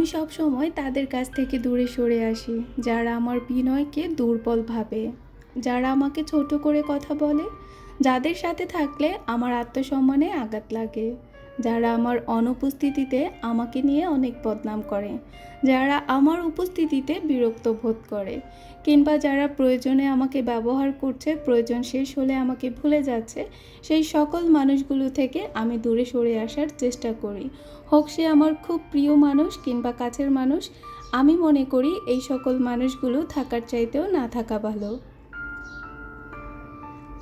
আমি সব সময় তাদের কাছ থেকে দূরে সরে আসি, যারা আমার বিনয়কে দুর্বল ভাবে। যারা আমাকে ছোট করে কথা বলে, যাদের সাথে থাকলে আমার আত্মসম্মানে আঘাত লাগে। যারা আমার অনুপস্থিতিতে আমাকে নিয়ে অনেক বদনাম করে, যারা আমার উপস্থিতিতে বিরক্ত বোধ করে, কিংবা যারা প্রয়োজনে আমাকে ব্যবহার করছে, প্রয়োজন শেষ হলে আমাকে ভুলে যাচ্ছে, সেই সকল মানুষগুলো থেকে আমি দূরে সরে আসার চেষ্টা করি। হোক সে আমার খুব প্রিয় মানুষ কিংবা কাছের মানুষ, আমি মনে করি এই সকল মানুষগুলো থাকার চাইতেও না থাকা ভালো।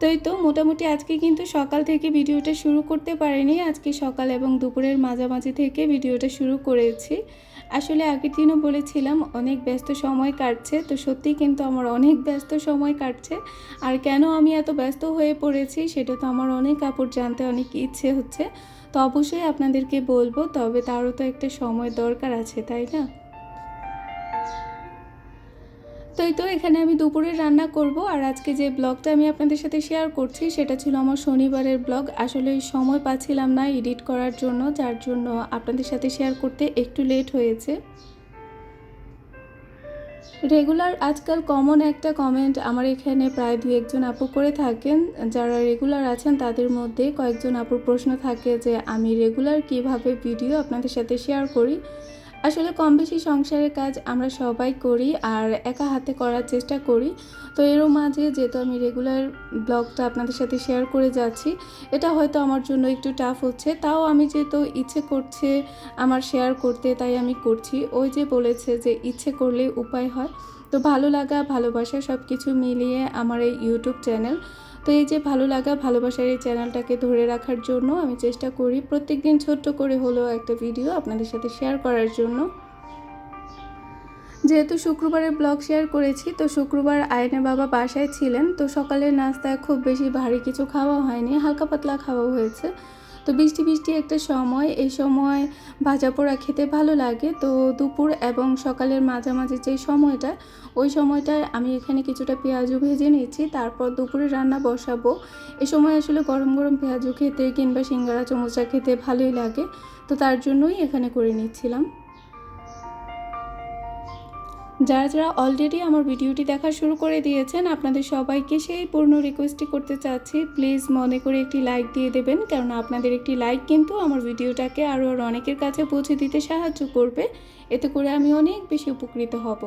তো এই তো মোটামুটি আজকে কিন্তু সকাল থেকে ভিডিওটা শুরু করতে পারিনি। আজকে সকাল এবং দুপুরের মাঝামাঝি থেকে ভিডিওটা শুরু করেছি। আসলে আগের দিনও বলেছিলাম, অনেক ব্যস্ত সময় কাটছে। তো সত্যি কিন্তু আমার অনেক ব্যস্ত সময় কাটছে। আর কেন আমি এত ব্যস্ত হয়ে পড়েছি সেটা তো আমার অনেক কাপড় জানতে অনেক ইচ্ছে হচ্ছে। তো অবশ্যই আপনাদেরকে বলব, তবে তারও তো একটা সময় দরকার আছে, তাই না? তো তো এখানে আমি দুপুরে রান্না করব। আর আজকে যে ব্লগটা আমি আপনাদের সাথে শেয়ার করছি, সেটা ছিল আমার শনিবারের ব্লগ। আসলে সময় পাচ্ছিলাম না এডিট করার জন্য, যার জন্য আপনাদের সাথে শেয়ার করতে একটু লেট হয়েছে। রেগুলার আজকাল কমন একটা কমেন্ট আমার এখানে প্রায় দু একজন আপু করে থাকেন। যারা রেগুলার আছেন, তাদের মধ্যে কয়েকজন আপুর প্রশ্ন থাকে যে, আমি রেগুলার কীভাবে ভিডিও আপনাদের সাথে শেয়ার করি? আসলে কম বেশি সংসারের কাজ আমরা সবাই করি আর একা হাতে করার চেষ্টা করি। তো এরও মাঝে যেহেতু আমি রেগুলার ব্লগটা আপনাদের সাথে শেয়ার করে যাচ্ছি, এটা হয়তো আমার জন্য একটু টাফ হচ্ছে। তাও আমি যেহেতু ইচ্ছে করছে আমার শেয়ার করতে, তাই আমি করছি। ওই যে বলেছে যে ইচ্ছে করলে উপায় হয়। তো ভালো লাগা, ভালোবাসা সব কিছু মিলিয়ে আমার এই ইউটিউব চ্যানেল তো এই যে ভালো লাগা, ভালোবাসার এই চ্যানেলটাকে ধরে রাখার জন্য আমি চেষ্টা করি প্রত্যেক দিন ছোট্ট করে হলেও একটা ভিডিও আপনাদের সাথে শেয়ার করার জন্য। যেহেতু শুক্রবারের ব্লগ শেয়ার করেছি, তো শুক্রবার আয়নে বাবা বাসায় ছিলেন, তো সকালের নাস্তায় খুব বেশি ভারী কিছু খাওয়া হয়নি, হালকা পাতলা খাওয়া হয়েছে। তো বৃষ্টি বৃষ্টি একটা সময়, এই সময় ভাজা পোড়া খেতে ভালো লাগে। তো দুপুর এবং সকালের মাঝামাঝি যে সময়টা, ওই সময়টায় আমি এখানে কিছুটা পেঁয়াজু ভেজে নিচ্ছি তারপর দুপুরে রান্না বসাবো। এ সময় আসলে গরম গরম পেঁয়াজু খেতে কিংবা সিঙ্গারা চমচা খেতে ভালোই লাগে। তো তার জন্যই এখানে করে নিচ্ছিলাম। যারা যারা অলরেডি আমার ভিডিওটি দেখা শুরু করে দিয়েছেন, আপনাদের সবাইকে সেই পূর্ণ রিকোয়েস্টই করতে চাচ্ছি। প্লিজ মনে করে একটি লাইক দিয়ে দেবেন কারণ আপনাদের একটি লাইক কিন্তু আমার ভিডিওটাকে আরও আর অনেকের কাছে পৌঁছে দিতে সাহায্য করবে। এতে করে আমি অনেক বেশি উপকৃত হব।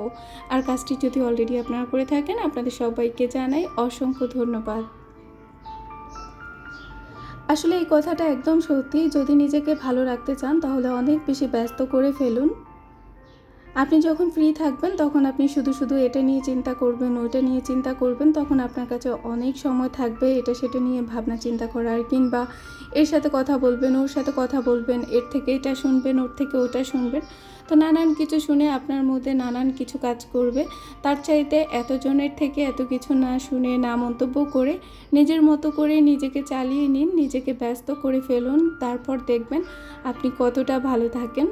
আর কাজটি যদি অলরেডি আপনারা করে থাকেন, আপনাদের সবাইকে জানাই অসংখ্য ধন্যবাদ। আসলে এই কথাটা একদম সত্যি। যদি নিজেকে ভালো রাখতে চান, তাহলে অনেক বেশি ব্যস্ত করে ফেলুন। আপনি যখন ফ্রি থাকবেন, তখন আপনি শুধু শুধু এটা নিয়ে চিন্তা করবেন, ওইটা নিয়ে চিন্তা করবেন, তখন আপনার কাছে অনেক সময় থাকবে এটা সেটা নিয়ে ভাবনা চিন্তা করার। কিংবা এর সাথে কথা বলবেন, ওর সাথে কথা বলবেন, এর থেকে এটা শুনবেন, ওর থেকে ওটা শুনবেন। তো নানান কিছু শুনে আপনার মধ্যে নানান কিছু কাজ করবে। তার চাইতে এতজনের থেকে এত কিছু না শুনে, না মন্তব্য করে নিজের মতো করে নিজেকে চালিয়ে নিন, নিজেকে ব্যস্ত করে ফেলুন, তারপর দেখবেন আপনি কতটা ভালো থাকেন।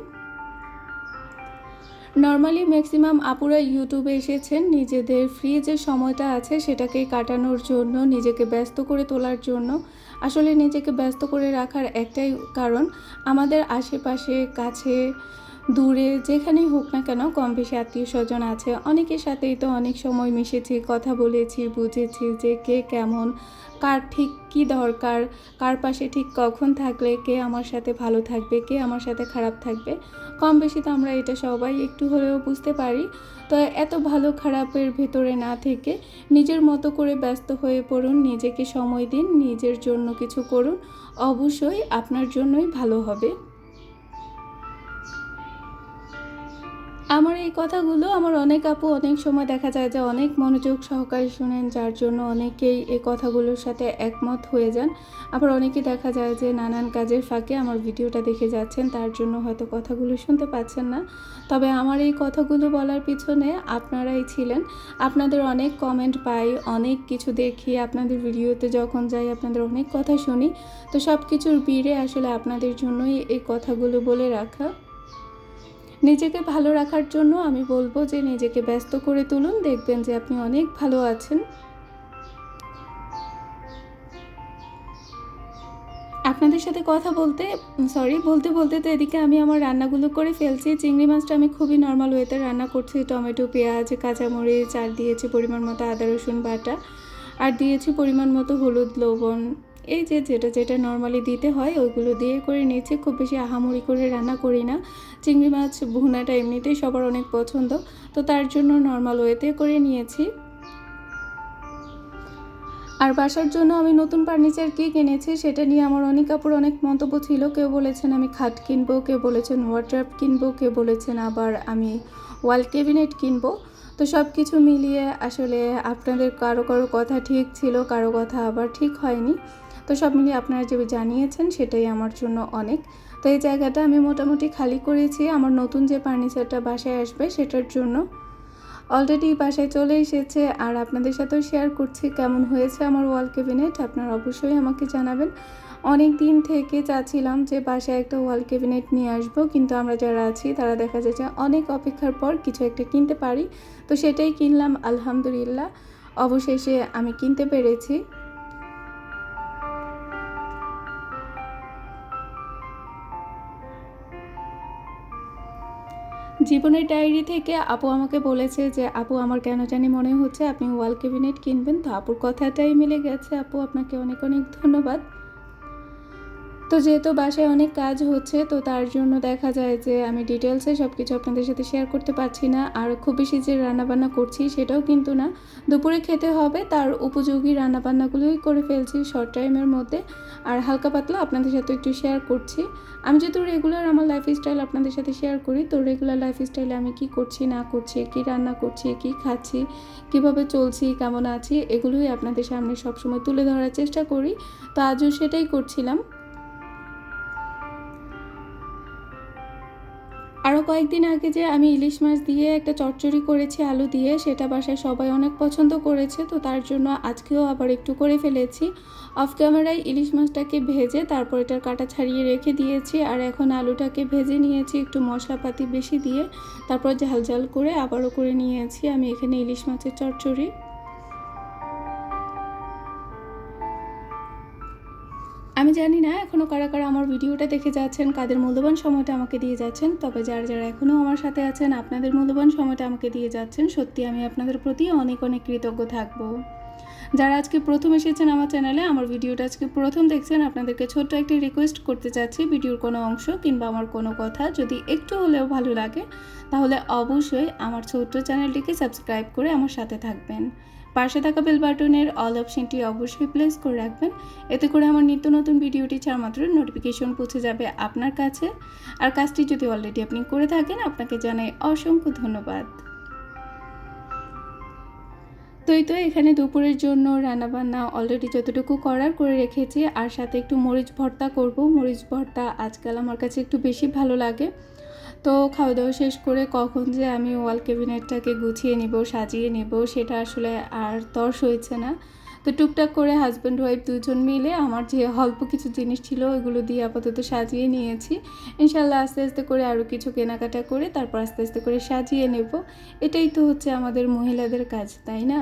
নর্মালি ম্যাক্সিমাম আপুরা ইউটিউবে এসেছেন, নিজেদের ফ্রি যে সময়টা আছে সেটাকে কাটানোর জন্য, নিজেকে ব্যস্ত করে তোলার জন্য। আসলে নিজেকে ব্যস্ত করে রাখার একটাই কারণ, আমাদের আশেপাশে, কাছে দূরে যেখানেই হোক না কেন, কম বেশি আত্মীয় স্বজন আছে। অনেকের সাথেই তো অনেক সময় মিশেছি, কথা বলেছি, বুঝেছি যে কে কেমন, কার ঠিক কি দরকার, কার পাশে ঠিক কখন থাকলে, কে আমার সাথে ভালো থাকবে, কে আমার সাথে খারাপ থাকবে। কম বেশি তো আমরা এটা সবাই একটু হলেও বুঝতে পারি। তো এত ভালো খারাপের ভেতরে না থেকে নিজের মতো করে ব্যস্ত হয়ে পড়ুন, নিজেকে সময় দিন, নিজের জন্য কিছু করুন। অবশ্যই আপনার জন্যই ভালো হবে। আমার এই কথাগুলো আমার অনেক আপু অনেক সময় দেখা যায় যে অনেক মনোযোগ সহকারে শুনেন, যার জন্য অনেকেই এই কথাগুলোর সাথে একমত হয়ে যান। আবার অনেকে দেখা যায় যে নানান কাজের ফাঁকে আমার ভিডিওটা দেখে যাচ্ছেন, তার জন্য হয়তো কথাগুলো শুনতে পাচ্ছেন না। তবে আমার এই কথাগুলো বলার পিছনে আপনারাই ছিলেন। আপনাদের অনেক কমেন্ট পাই, অনেক কিছু দেখি। আপনাদের ভিডিওতে যখন যাই, আপনাদের অনেক কথা শুনি। তো সব কিছুর বীরে আসলে আপনাদের জন্যই এই কথাগুলো বলে রাখা। নিজেকে ভালো রাখার জন্য আমি বলব যে নিজেকে ব্যস্ত করে তুলুন, দেখবেন যে আপনি অনেক ভালো আছেন। আপনাদের সাথে কথা বলতে সরি বলতে বলতে তো এদিকে আমি আমার রান্নাগুলো করে ফেলছি। চিংড়ি মাছটা আমি খুবই নর্মাল ওয়েতে রান্না করছি। টমেটো, পেঁয়াজ, কাঁচামরিচ, আর দিয়েছি পরিমাণ মতো আদা, রসুন, বাটা। আর দিয়েছি পরিমাণ মতো হলুদ, লবণ এই যে যেটা যেটা নর্মালি দিতে হয়, ওইগুলো দিয়ে করে নিয়েছি খুব বেশি আহামরি করে রান্না করি না। চিংড়ি মাছ, ভুনাটা এমনিতেই সবার অনেক পছন্দ। তো তার জন্য নর্মাল ওয়েতে করে নিয়েছি। আর বাসার জন্য আমি নতুন ফার্নিচার কী কিনেছি, সেটা নিয়ে আমার অনেক কাপড় অনেক মন্তব্য ছিল। কেউ বলেছেন আমি খাট কিনবো, কেউ বলেছেন ওয়ার্ড্রাপ কিনবো, কেউ বলেছেন আবার আমি ওয়াল ক্যাবিনেট কিনবো। তো সব কিছু মিলিয়ে আসলে আপনাদের কারও কারও কথা ঠিক ছিল, কারও কথা আবার ঠিক হয়নি। তো সব মিলিয়ে আপনারা যে জানিয়েছেন সেটাই আমার জন্য অনেক। তো এই জায়গাটা আমি মোটামুটি খালি করেছি, আমার নতুন যে ফার্নিচারটা বাসায় আসবে সেটার জন্য। অলরেডি বাসায় চলে এসেছে আর আপনাদের সাথেও শেয়ার করছি কেমন হয়েছে আমার ওয়াল ক্যাবিনেট আপনারা অবশ্যই আমাকে জানাবেন। অনেক দিন থেকে চাচ্ছিলাম যে বাসায় একটা ওয়াল ক্যাবিনেট নিয়ে আসব, কিন্তু আমরা যারা আছি তারা দেখা যাচ্ছে অনেক অপেক্ষার পর কিছু একটা কিনতে পারি। তো সেটাই কিনলাম, আলহামদুলিল্লাহ। অবশেষে আমি কিনতে পেরেছি। জীবনের ডায়েরি থেকে আপু আমাকে বলেছে যে, আপু, আমার কেন জানি মনে হচ্ছে আপনি ওয়াল ক্যাবিনেট কিনবেন। তো আপুর কথাটাই মিলে গেছে। আপু, আপনাকে অনেক অনেক ধন্যবাদ। তো যেহেতু বাসায় অনেক কাজ হচ্ছে, তো তার জন্য দেখা যায় যে আমি ডিটেলসে সব কিছু আপনাদের সাথে শেয়ার করতে পারছি না। আর খুব বেশি যে রান্নাবান্না করছি সেটাও কিন্তু না। দুপুরে খেতে হবে, তার উপযোগী রান্নাবান্নাগুলোই করে ফেলছি শর্ট টাইমের মধ্যে। আর হালকা পাতলা আপনাদের সাথে একটু শেয়ার করছি। আমি যেহেতু রেগুলার আমার লাইফস্টাইল আপনাদের সাথে শেয়ার করি, তো রেগুলার লাইফস্টাইলে আমি কি করছি, না করছি, কি রান্না করছি, কি খাচ্ছি, কীভাবে চলছি, কেমন আছি, এগুলোই আপনাদের সামনে সবসময় তুলে ধরার চেষ্টা করি। তো আজও সেটাই করছিলাম। আরও কয়েকদিন আগে যে আমি ইলিশ মাছ দিয়ে একটা চচ্চড়ি করেছি, আলু দিয়ে, সেটা বাসায় সবাই অনেক পছন্দ করেছে, তো তার জন্য আজকেও আবার একটু করে ফেলেছি। অফ ক্যামেরায় ইলিশ মাছটাকে ভেজে তারপর এটার কাটা ছাড়িয়ে রেখে দিয়েছি, আর এখন আলুটাকে ভেজে নিয়েছি একটু মশলাপাতি বেশি দিয়ে, তারপর ঝাল ঝাল করে আবারও করে নিয়েছি। আমি এখানে ইলিশ মাছের চচ্চড়ি। আমি জানি না এখনও কারা কারা আমার ভিডিওটা দেখে যাচ্ছেন, কাদের মূল্যবান সময়টা আমাকে দিয়ে যাচ্ছেন, তবে যারা যারা এখনও আমার সাথে আছেন, আপনাদের মূল্যবান সময়টা আমাকে দিয়ে যাচ্ছেন, সত্যি আমি আপনাদের প্রতি অনেক অনেক কৃতজ্ঞ থাকব। যারা আজকে প্রথম এসেছেন আমার চ্যানেলে, আমার ভিডিওটা আজকে প্রথম দেখছেন, আপনাদেরকে ছোট্ট একটি রিকোয়েস্ট করতে চাচ্ছি, ভিডিওর কোনো অংশ কিংবা আমার কোনো কথা যদি একটু হলেও ভালো লাগে, তাহলে অবশ্যই আমার ছোট্ট চ্যানেলটিকে সাবস্ক্রাইব করে আমার সাথে থাকবেন। পাশে থাকা বেল বাটনের অল অপশনটি অবশ্যই প্লেস করে রাখবেন। এতে করে আমার নিত্য নতুন ভিডিওটি ছাড়া মাত্র নোটিফিকেশন পৌঁছে যাবে আপনার কাছে। আর কাজটি যদি অলরেডি আপনি করে থাকেন, আপনাকে জানাই অসংখ্য ধন্যবাদ। তো এই তো এখানে দুপুরের জন্য রান্নাবান্না অলরেডি যতটুকু করার করে রেখেছি। আর সাথে একটু মরিচ ভর্তা করব। মরিচ ভর্তা আজকাল আমার কাছে একটু বেশি ভালো লাগে। তো খাওয়া দাওয়া শেষ করে কখন যে আমি ওয়াল ক্যাবিনেটটাকে গুছিয়ে নিব, সাজিয়ে নেব, সেটা আসলে আর তর্স হয়েছে না। তো টুকটাক করে হাজব্যান্ড ওয়াইফ দুজন মিলে আমার যে অল্প কিছু জিনিস ছিল ওইগুলো দিয়ে আপাতত সাজিয়ে নিয়েছি। ইনশাল্লাহ আস্তে আস্তে করে আরও কিছু কেনাকাটা করে তারপর আস্তে আস্তে করে সাজিয়ে নেব। এটাই তো হচ্ছে আমাদের মহিলাদের কাজ, তাই না?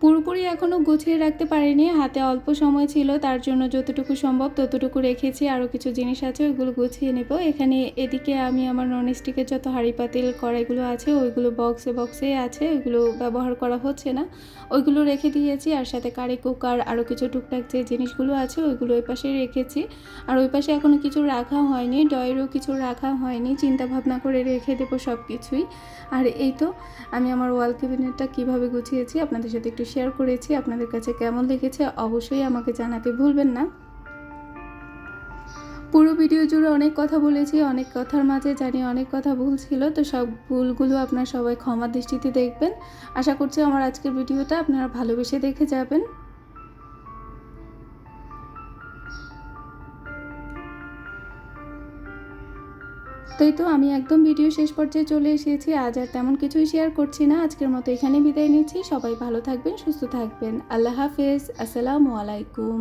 পুরোপুরি এখনও গুছিয়ে রাখতে পারিনি। হাতে অল্প সময় ছিল, তার জন্য যতটুকু সম্ভব ততটুকু রেখেছি। আরও কিছু জিনিস আছে, ওইগুলো গুছিয়ে নেব। এখানে এদিকে আমি আমার ননস্টিকের যত হাঁড়ি পাতিল কড়াইগুলো আছে, ওইগুলো বক্সে বক্সে আছে, ওইগুলো ব্যবহার করা হচ্ছে না। ওইগুলো রেখে দিয়েছি, আর সাথে কারি কুকার আরও কিছু টুকটাক যে জিনিসগুলো আছে, ওইগুলো ওই পাশে রেখেছি। আর ওই পাশে এখনও কিছু রাখা হয়নি ডয়েরও কিছু রাখা হয়নি, চিন্তা ভাবনা করে রেখে দেবো সব কিছুই আর এই তো, আমি আমার ওয়াল ক্যাবিনেটটা কীভাবে গুছিয়েছি, আপনাদের সাথে একটু শেয়ার করেছি। আপনাদের কাছে কেমন লেগেছে অবশ্যই আমাকে জানাতে ভুলবেন না। পুরো ভিডিও জুড়ে অনেক কথা বলেছি, অনেক কথার মাঝে জানি অনেক কথা ভুল ছিল, তো সব ভুলগুলো আপনারা সবাই ক্ষমা দৃষ্টিতে দেখবেন। আশা করছি আমার আজকের ভিডিওটা আপনারা ভালোবেসে দেখে যাবেন। তাই তো আমি একদম ভিডিও শেষ পর্যায়ে চলে এসেছি। আজ আর তেমন কিছুই শেয়ার করছি না। আজকের মতো এখানে বিদায় নিচ্ছি। সবাই ভালো থাকবেন, সুস্থ থাকবেন। আল্লাহ হাফেজ। আসসালামু আলাইকুম।